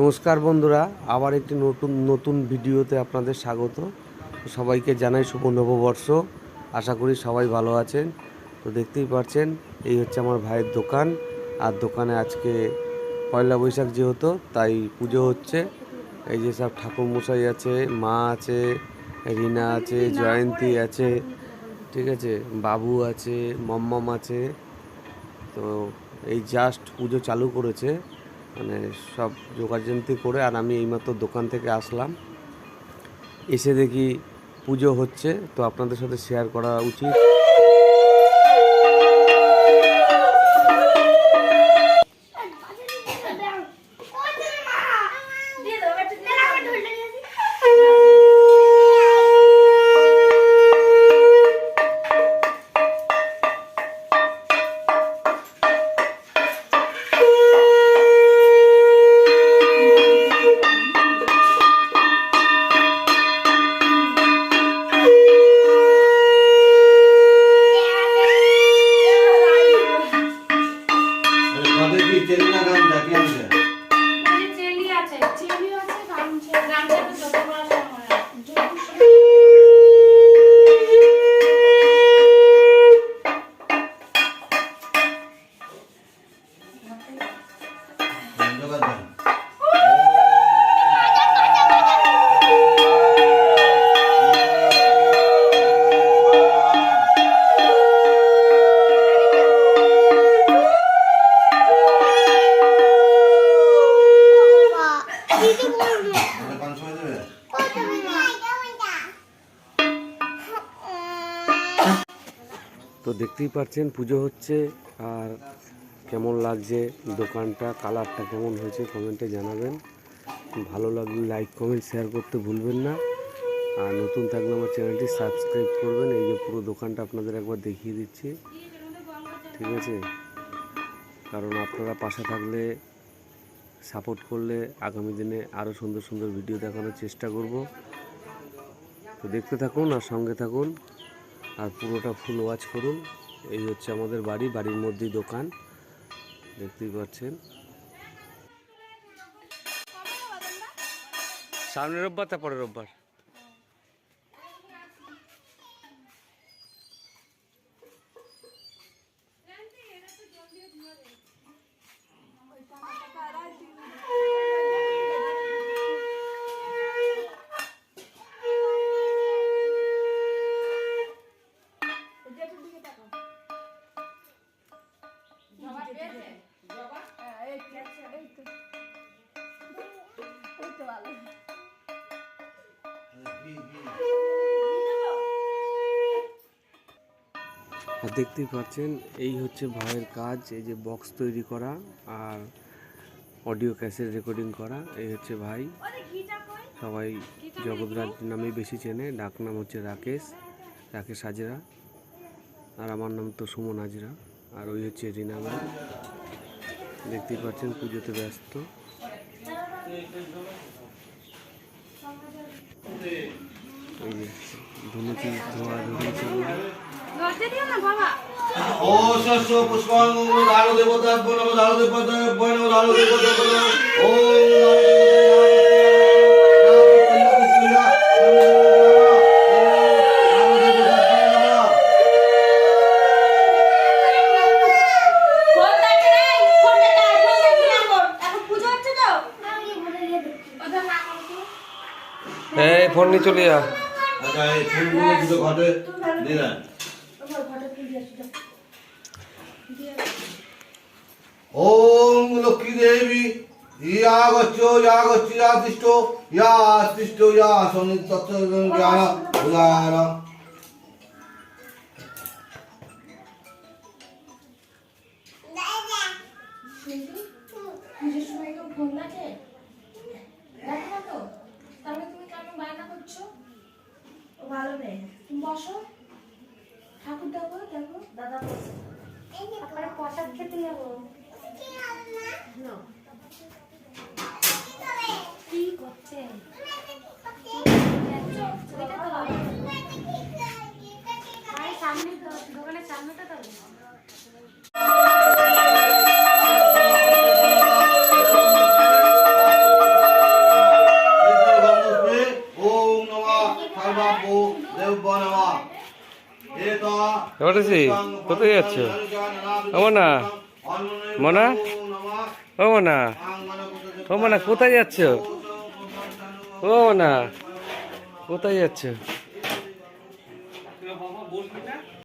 নমস্কার বন্ধুরা, আবার একটি নতুন নতুন ভিডিওতে আপনাদের স্বাগত। সবাইকে জানাই শুভ নববর্ষ। আশা করি সবাই ভালো আছেন। তো দেখতেই পাচ্ছেন, এই হচ্ছে আমার ভাইয়ের দোকান। আর দোকানে আজকে পয়লা বৈশাখ যেহেতু, তাই পুজো হচ্ছে। এই যে সব ঠাকুর মশাই আছে, মা আছে, রিনা আছে, জয়ন্তী আছে, ঠিক আছে, বাবু আছে, মম্মম আছে। তো এই জাস্ট পুজো চালু করেছে। মানে সব যোগাযন্ত্রী করে আর আমি এইমাত্র দোকান থেকে আসলাম। এসে দেখি পুজো হচ্ছে, তো আপনাদের সাথে শেয়ার করা উচিত। তো দেখতেই পাচ্ছেন পুজো হচ্ছে, আর কেমন লাগছে দোকানটা, কালারটা কেমন হয়েছে কমেন্টে জানাবেন। ভালো লাগলে লাইক কমেন্ট শেয়ার করতে ভুলবেন না। আর নতুন থাকলে আমার চ্যানেলটি সাবস্ক্রাইব করবেন। এই যে পুরো দোকানটা আপনাদের একবার দেখিয়ে দিচ্ছি। ঠিক আছে? কারণ আপনারা পাশে থাকলে সাপোর্ট করলে আগামী দিনে আরও সুন্দর সুন্দর ভিডিও দেখানোর চেষ্টা করব। তো দেখতে থাকুন আর সঙ্গে থাকুন। আর পুরোটা ফুল ওয়াচ করুন। এই হচ্ছে আমাদের বাড়ি বাড়ির মধ্যেই দোকান। দেখতেই পাচ্ছেন। সামনের রোববার তারপরে রোববার। আর দেখতেই পাচ্ছেন, এই হচ্ছে ভাইয়ের কাজ, এই যে বক্স তৈরি করা আর অডিও ক্যাসেট রেকর্ডিং করা, এই হচ্ছে ভাই। সবাই জগৎরাজ নামে বেশি চেনে, ডাক নাম হচ্ছে রাকেশ রাকেশ হাজরা। আর আমার নাম তো সুমন হাজরা, আর ওই হচ্ছে রিনা ভাই। দেখতেই পাচ্ছেন, পুজোতে ব্যস্ত। ধুনুচি ধোয়া বাবা। ও শস্য পুষ্পাঙ্গ ধারো দেবতা নম ধারো দেবতা নম ধারো দেবতা ও এই ফোন নিয়ে চলে যা। আচ্ছা এই ফুলগুলো দুটো ঘটে দিলেন ওম লক্ষ্মী দেবী ইয়া গচ্ছ ইয়া গচ্ছ ইয়া তিষ্ঠ ইয়া তিষ্ঠ ইয়া সনি তত্ত্ব জ্ঞান উদাহরণ পুজোর সময় কেউ ফোন দেখে দেখো না তো তাহলে তুমি কেন বায়না করছ ও ভালো মেয়ে তুমি বসো। ঠাকুর দেখো দেখো দাদা বসে। আপনার প্রসাদ খেতে যাব। কি করছে? সামনে দোকানের সামনেটা তো এবারেছি কোথায় যাচ্ছ? মনা। অমনা মনা। ও মনা কোথায় যাচ্ছ? ও না কোথায় যাচ্ছ?